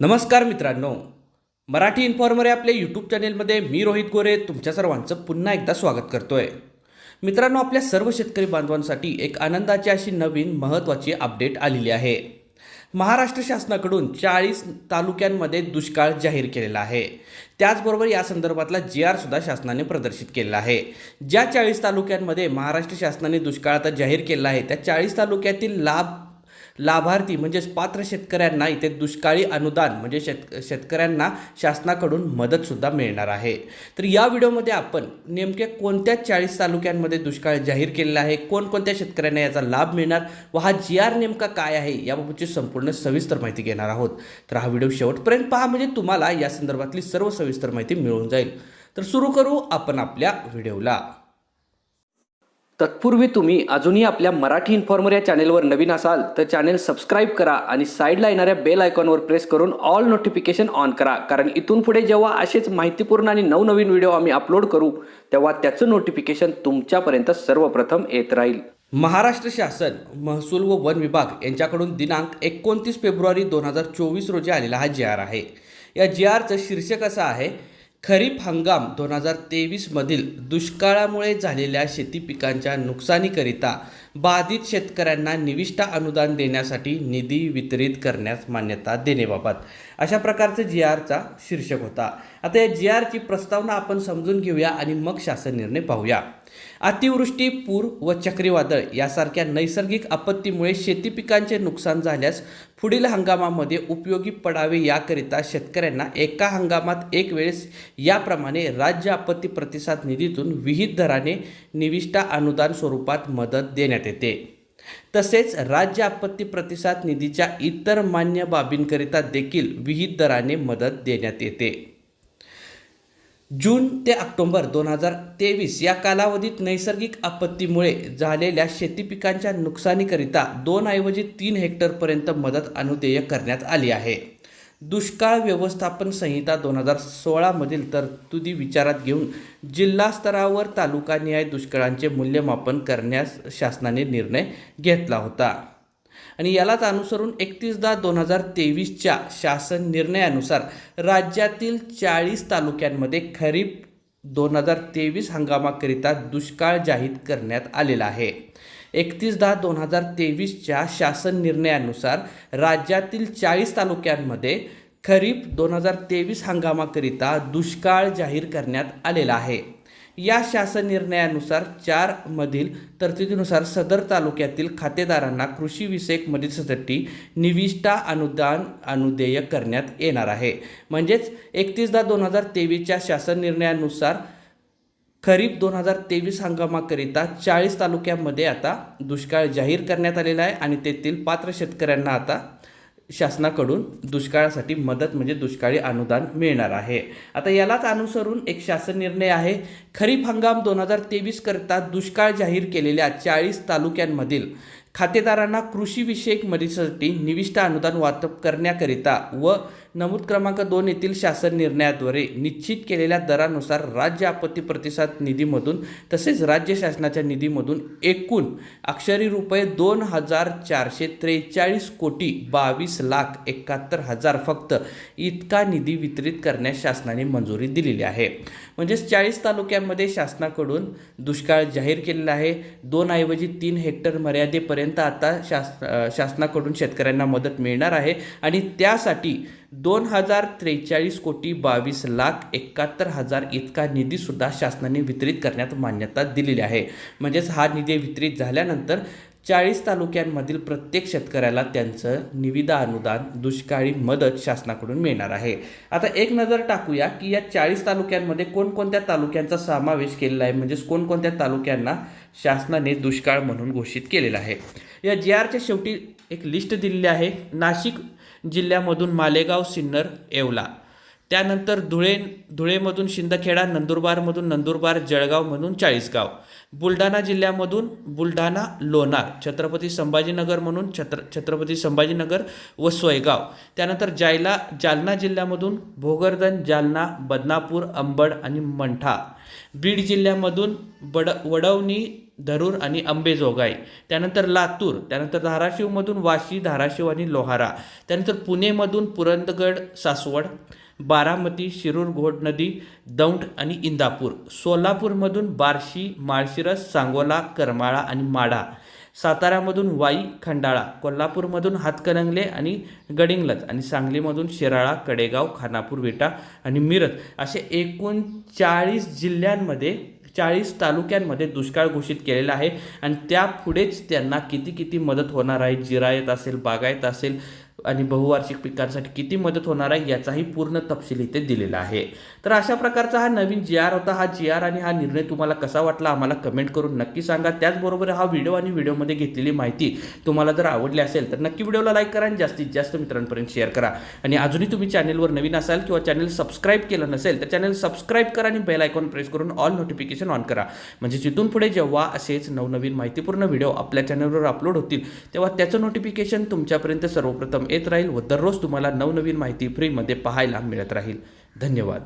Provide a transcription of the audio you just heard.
नमस्कार मित्रांनो. मराठी इन्फॉर्मर या आपल्या यूट्यूब चॅनेलमध्ये मी रोहित गोरे तुमच्या सर्वांचं पुन्हा एकदा स्वागत करतोय. मित्रांनो आपल्या सर्व शेतकरी बांधवांसाठी एक आनंदाची अशी नवीन महत्त्वाची अपडेट आलेली आहे. महाराष्ट्र शासनाकडून चाळीस तालुक्यांमध्ये दुष्काळ जाहीर केलेला आहे. त्याचबरोबर या संदर्भातला जी आर सुद्धा शासनाने प्रदर्शित केलेला आहे. ज्या चाळीस तालुक्यांमध्ये महाराष्ट्र शासनाने दुष्काळ आता जाहीर केला आहे त्या चाळीस तालुक्यातील लाभ लाभार्थी म्हणजेच पात्र शेतकऱ्यांना इथे दुष्काळी अनुदान म्हणजे शेत शेतकऱ्यांना शासनाकडून मदतसुद्धा मिळणार आहे. तर या व्हिडिओमध्ये आपण नेमके कोणत्या चाळीस तालुक्यांमध्ये दुष्काळ जाहीर केलेला आहे कोणकोणत्या शेतकऱ्यांना याचा लाभ मिळणार व हा जी आर नेमका काय आहे याबाबतची संपूर्ण सविस्तर माहिती घेणार आहोत. तर हा व्हिडिओ शेवटपर्यंत पहा म्हणजे तुम्हाला या संदर्भातली सर्व सविस्तर माहिती मिळून जाईल. तर सुरू करू आपण आपल्या व्हिडिओला. तत्पूर्वी तुम्ही अजूनही आपल्या मराठी इन्फॉर्मर या चॅनेलवर नवीन असाल तर चॅनेल सबस्क्राईब करा आणि साईडला येणाऱ्या बेल आयकॉनवर प्रेस करून ऑल नोटिफिकेशन ऑन करा. कारण इथून पुढे जेव्हा असेच माहितीपूर्ण आणि नवनवीन व्हिडिओ आम्ही अपलोड करू तेव्हा त्याचं नोटिफिकेशन तुमच्यापर्यंत सर्वप्रथम येत राहील. महाराष्ट्र शासन महसूल व वन विभाग यांच्याकडून दिनांक एकोणतीस फेब्रुवारी दोन हजार चोवीस रोजी आलेला हा जी आर आहे. या जी आरचं शीर्षक असं आहे खरीप हंगाम दोन हजार तेवीसमधील दुष्काळामुळे झालेल्या शेती पिकांच्या नुकसानीकरिता बाधित शेतकऱ्यांना निविष्ठा अनुदान देण्यासाठी निधी वितरित करण्यास मान्यता देण्याबाबत अशा प्रकारचं जी आरचा शीर्षक होता. आता या जी आरची प्रस्तावना आपण समजून घेऊया आणि मग शासन निर्णय पाहूया. अतिवृष्टी पूर व चक्रीवादळ यासारख्या नैसर्गिक आपत्तीमुळे शेती पिकांचे नुकसान झाल्यास पुढील हंगामामध्ये उपयोगी पडावे याकरिता शेतकऱ्यांना एका हंगामात एक वेळेस याप्रमाणे राज्य आपत्ती प्रतिसाद निधीतून विहित दराने निविष्ठा अनुदान स्वरूपात मदत देण्यात येते. तसेच राज्य आपत्ती प्रतिसाद निधीच्या इतर मान्य बाबींकरिता देखील विहित दराने मदत देण्यात येते. जून ते ऑक्टोंबर दोन हजार तेवीस या कालावधीत नैसर्गिक आपत्तीमुळे झालेल्या शेती पिकांच्या नुकसानीकरिता दोनऐवजी तीन हेक्टरपर्यंत मदत अनुदेय करण्यात आली आहे. दुष्काळ व्यवस्थापन संहिता दोन हजार सोळामधील तरतुदी विचारात घेऊन जिल्हा स्तरावर तालुकानिहाय दुष्काळांचे मूल्यमापन करण्यास शासनाने निर्णय घेतला होता. आणि यालाच अनुसरून एकतीस दहा दोन हजार तेवीसच्या शासन निर्णयानुसार राज्यातील चाळीस तालुक्यांमध्ये खरीप दोन हजार तेवीस हंगामाकरिता दुष्काळ जाहीर करण्यात आलेला आहे. एकतीस दहा दोन हजार तेवीसच्या शासन निर्णयानुसार राज्यातील चाळीस तालुक्यांमध्ये खरीप दोन हजार तेवीस हंगामाकरिता दुष्काळ जाहीर करण्यात आलेला आहे. या शासन निर्णयानुसार चार मधील तरतुदीनुसार सदर तालुक्यातील खातेदारांना कृषीविषयक मदतीसाठी निविष्ठा अनुदान अनुदेय करण्यात येणार आहे. म्हणजेच एकतीस दहा दोन हजार तेवीसच्या शासन निर्णयानुसार खरीप दोन हजार तेवीस हंगामाकरिता चाळीस तालुक्यामध्ये आता दुष्काळ जाहीर करण्यात आलेला आहे आणि तेथील पात्र शेतकऱ्यांना आता शासनाकडून दुष्काळासाठी मदत म्हणजे दुष्काळी अनुदान मिळणार आहे. आता यालाच अनुसरून एक शासन निर्णय आहे. खरीप हंगाम दोन हजार तेवीस करता दुष्काळ जाहीर केलेल्या चाळीस तालुक्यांमधील खातेदारांना कृषीविषयक मदतीसाठी निविष्ट अनुदान वाटप करण्याकरिता व नमूद क्रमांक दोन येथील शासन निर्णयाद्वारे निश्चित केलेल्या दरानुसार राज्य आपत्ती प्रतिसाद निधीमधून तसेच राज्य शासनाच्या निधीमधून एकूण अक्षरी रुपये दोन हजार चारशे त्रेचाळीस कोटी बावीस लाख एकाहत्तर हजार फक्त इतका निधी वितरित करण्यास शासनाने मंजुरी दिलेली आहे. म्हणजेच चाळीस तालुक्यांमध्ये शासनाकडून दुष्काळ जाहीर केलेला आहे. दोन ऐवजी तीन हेक्टर मर्यादेपर्यंत आता शास शासनाकडून शेतकऱ्यांना मदत मिळणार आहे आणि त्यासाठी दोन हजार त्रेचाळीस कोटी बावीस लाख एकाहत्तर हजार इतका निधीसुद्धा शासनाने वितरित करण्यात मान्यता दिलेली आहे. म्हणजेच हा निधी वितरित झाल्यानंतर चाळीस तालुक्यांमधील प्रत्येक शेतकऱ्याला त्यांचं निविदा अनुदान दुष्काळी मदत शासनाकडून मिळणार आहे. आता एक नजर टाकूया की या चाळीस तालुक्यांमध्ये कोणकोणत्या तालुक्यांचा समावेश केलेला आहे म्हणजेच कोणकोणत्या तालुक्यांना शासनाने दुष्काळ म्हणून घोषित केलेला आहे. या जी आरच्या शेवटी एक लिस्ट दिलेली आहे. नाशिक जिल्ह्यामधून मालेगाव सिन्नर येवला. त्यानंतर धुळे धुळेमधून शिंदखेडा नंदुरबारमधून नंदुरबार जळगावमधून चाळीसगाव. बुलढाणा जिल्ह्यामधून बुलढाणा लोणार छत्रपती संभाजीनगर म्हणून छत्र छत्रपती संभाजीनगर व सोयगाव. त्यानंतर जायला जालना जिल्ह्यामधून भोगर्दन जालना बदनापूर अंबड आणि मंठा. बीड जिल्ह्यामधून बड वडवणी धरूर आणि अंबेजोगाई त्यानंतर लातूर त्यानंतर धाराशिवमधून वाशी धाराशिव आणि लोहारा त्यानंतर पुणेमधून पुरंदगड सासवड बारामती शिरूर घोड नदी दौंड आणि इंदापूर सोलापूरमधून बार्शी माळशिरस सांगोला करमाळा आणि माढा साताऱ्यामधून वाई खंडाळा कोल्हापूरमधून हातकणंगले आणि गडिंगलज आणि सांगलीमधून शिराळा कडेगाव खानापूर विटा आणि मिरज असे एकूण चाळीस जिल्ह्यांमध्ये चाळीस तालुक्यांमध्ये दुष्काळ घोषित केलेला आहे. आणि त्यापुढेच त्यांना किती किती मदत होणार आहे? जिरायत असेल बागायत असेल आणि बहुवार्षिक पिकांसाठी किती मदत होणार आहे याचाही पूर्ण तपशील इथे दिलेला आहे. तर अशा प्रकारचा हा नवीन जी आर होता. हा जी आर आणि हा निर्णय तुम्हाला कसा वाटला आम्हाला कमेंट करून नक्की सांगा. त्याचबरोबर हा व्हिडिओ आणि व्हिडिओमध्ये घेतलेली माहिती तुम्हाला जर आवडली असेल तर नक्की व्हिडिओला लाईक करा आणि जास्तीत जास्त मित्रांपर्यंत शेअर करा. आणि अजूनही तुम्ही चॅनलवर नवीन असाल किंवा चॅनल सबस्क्राईब केलं नसेल तर चॅनल सबस्क्राईब करा आणि बेल आयकॉन प्रेस करून ऑल नोटिफिकेशन ऑन करा. म्हणजे जिथून पुढे जेव्हा असेच नवनवीन माहितीपूर्ण व्हिडिओ आपल्या चॅनलवर अपलोड होतील तेव्हा त्याचं नोटिफिकेशन तुमच्यापर्यंत सर्वप्रथम येत राहील व दररोज तुम्हाला नवनवीन माहिती फ्रीमध्ये पाहायला मिळत राहील. धन्यवाद.